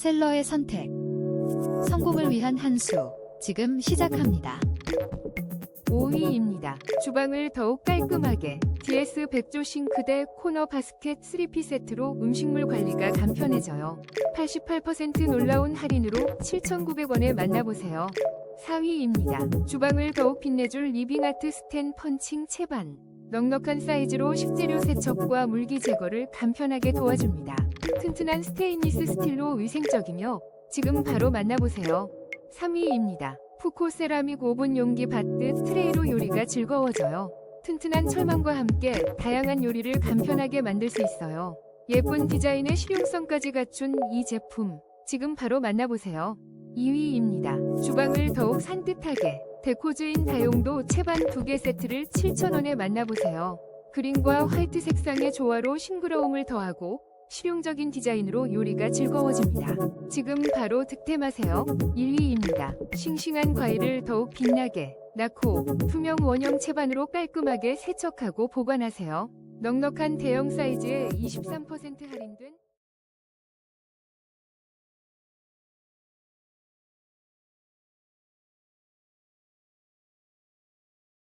셀러의 선택. 성공을 위한 한 수. 지금 시작합니다. 5위입니다. 주방을 더욱 깔끔하게 DS 백조 싱크대 코너 바스켓 3P 세트로 음식물 관리가 간편해져요. 88% 놀라운 할인으로 7,900원에 만나보세요. 4위입니다. 주방을 더욱 빛내줄 리빙아트 스텐 펀칭 채반. 넉넉한 사이즈로 식재료 세척과 물기 제거를 간편하게 도와줍니다. 튼튼한 스테인리스 스틸로 위생적이며 지금 바로 만나보세요. 3위입니다. 푸코 세라믹 오븐 용기 받듯 트레이로 요리가 즐거워져요. 튼튼한 철망과 함께 다양한 요리를 간편하게 만들 수 있어요. 예쁜 디자인의 실용성까지 갖춘 이 제품, 지금 바로 만나보세요. 2위입니다. 주방을 더욱 산뜻하게 데코즈인 다용도 채반 2개 세트를 7,000원에 만나보세요. 그린과 화이트 색상의 조화로 싱그러움을 더하고 실용적인 디자인으로 요리가 즐거워집니다. 지금 바로 득템하세요. 1위입니다. 싱싱한 과일을 더욱 빛나게 낳고 투명 원형 채반으로 깔끔하게 세척하고 보관하세요. 넉넉한 대형 사이즈에 23% 할인된